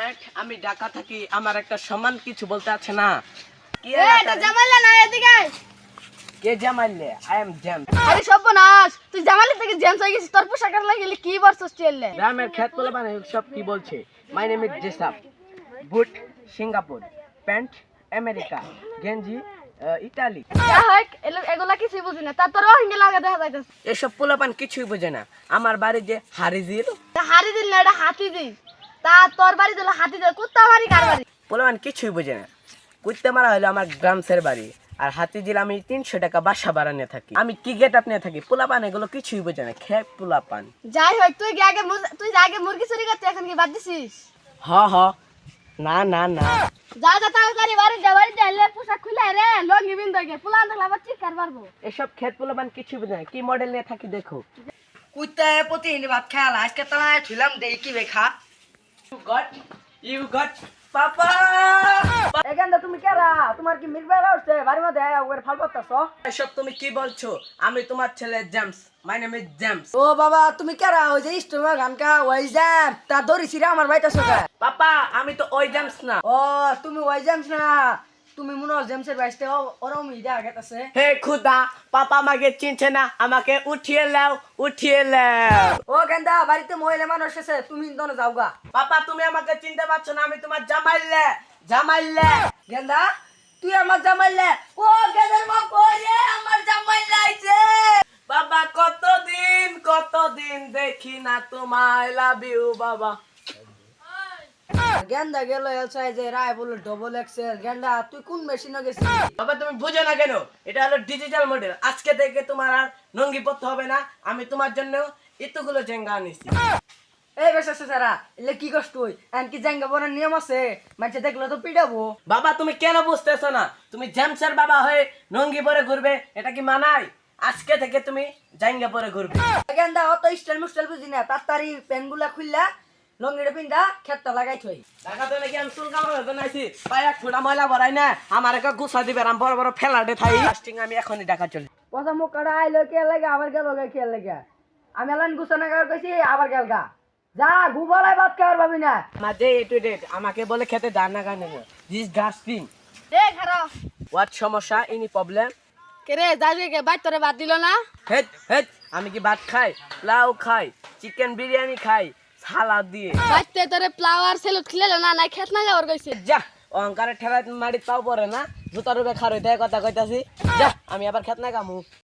Mat আমি ঢাকা থাকি আমার একটা সমান কিছু বলতে আছে না। কি এটা জামাইলা না এদিকে কে জামাইলে আই এম জ্যাম আরে সর্বনাশ তুই জামাইলা থেকে জেমস হয়ে গেছিস তোর পোশাকের লাগলে কি বলছিস চেললে গ্রামের খেত বলে মানে সব কি বলছে। মাই নেম ইজ জেসাপ বুট সিঙ্গাপুর প্যান্ট আমেরিকা গেঞ্জি ইতালি এগুলা কিছুই বুঝি না। তা তোর হিঙ্গে লাগা দেখা যাইতেছে। এসব পোলাপান কিছুই বোঝে না। আমার বাড়ি যে হারিজির তা হারি দিল না এটা হাতি দিল তা তোর বাড়ি দিল হাতি দিল কুত্তা বাড়ি কার বাড়ি? কিছুই বোঝে না। কুত্তে মারা হলো আমার গ্রামসের বাড়ি আর হাতি হাতিঝিল আমি তিনশো টাকা বাসা ভাড়া নিয়ে থাকি। আমি কি গেট আপ নিয়ে থাকি? পোলাপান এগুলো কিছুই বোঝে না খেয়ে পোলাপান। যাই হোক তুই কি আগে তুই যে আগে মুরগি চুরি করতে এখন কি বাদ দিছিস? হ হ। না না না। যা যা তাড়াতাড়ি বাড়ি যা বাড়ি যা এলে পোশাক খুলে রে লঙ্গি বিন দেখে পুলান দেখলে আবার চিৎকার পারব এসব খেত পোলাপান কিছুই বোঝে না কি মডেল নিয়ে থাকি দেখো। কুত্তায় প্রতিদিন ভাত খেয়াল আজকে তালায় ছিলাম দেই কি বেখা you got you got papa এখানটা তুমি কেরা? তোমার কি মিরবেলা উঠছে বাড়ির মধ্যে ওর ফাল করতেছ এসব তুমি কি বলছো? আমি তোমার ছেলে James. My name is James. ও বাবা তুমি কেরা? ওই যে স্টোমার গানকা ওই জ্যাম তা দড়ি রে আমার বাইতে সোজা পাপা আমি তো ওই জেমস না। ও তুমি ওই জ্যামস না। তুমি মনে হয় জেমসের বাইসতে ওরম ইদা গেতাছে। হে খুদা পাপা আমাকে চিনছে না আমাকে উঠিয়ে লাও উঠিয়ে লাও ও গেন্দা বাড়িতে মহিলা মানুষ আছে তুমি দনে যাওগা। পাপা তুমি আমাকে চিনতে পারছ না আমি তোমার জামাইলে জামাইলে গেন্দা তুই আমার জামাইলে ও গেন্দার মা কইরে আমার জামাইলে আইছে। বাবা কতদিন কতদিন দেখি না তোমায় লাভ ইউ বাবা। গেন্দা গেল এলসাই যে রায় বলে ডবল এক্সেল গেন্দা তুই কোন মেশিনে গেছিস বাবা তুমি বুঝো না কেন? এটা হলো ডিজিটাল মডেল আজকে থেকে তোমার আর নঙ্গি পড়তে হবে না। আমি তোমার জন্য এতগুলো জেঙ্গা আনিছি। এই বেশ আছে সারা এলে কি কষ্ট হই? এন কি জাঙ্গা বনার নিয়ম আছে? মাঝে দেখলে তো পিটাবো বাবা তুমি কেন বুঝতেছো না? তুমি জেমসের বাবা হয়ে নঙ্গি পরে ঘুরবে এটা কি মানায়? আজকে থেকে তুমি জাঙ্গা পরে ঘুরবে। গেন্দা অত স্টাইল মুস্টাইল বুঝি না। তাড়াতাড়ি প্যানগুলা খুললা লঙ্গিটা পিন্দা খেতটা লাগাই থই। দেখাতে নাকি আমি চুল কামার জন্য আইছি পায়া ঠোঁটা ময়লা ভরাই না আমার একটা গুছা দিবে আমি বড় বড় ফেলাটে থাই। লাস্টিং আমি এখনই দেখা চলি। পচা মুখ কাটা আইলো কে লাগে আবার গেল গে কে লাগে। আমি এলান গুছানা গার কইছি আবার গেল গা। যা গুবলাই ভাত খাওয়ার ভাবি না। আমার ডে টু ডেট আমাকে বলে খেতে দান না কেন দিস ডাস্টিং এ খারাপ হোয়াট সমস্যা? ইনি প্রবলেম কে রে যাই কে? বাইর তোরে বাদ দিল না? হেট হেট আমি কি ভাত খাই? পোলাও খাই চিকেন বিরিয়ানি খাই। সালাদ দিয়ে। বাইতে তোরে ফ্লাওয়ার সেলুট খিলে না না খেত না যাওয়ার কইছে। যা অহংকারে ঠেলা মারি তাও পরে না জুতার রূপে খারই দেয় কথা কইতাছি। যা আমি আবার খেত না কামু।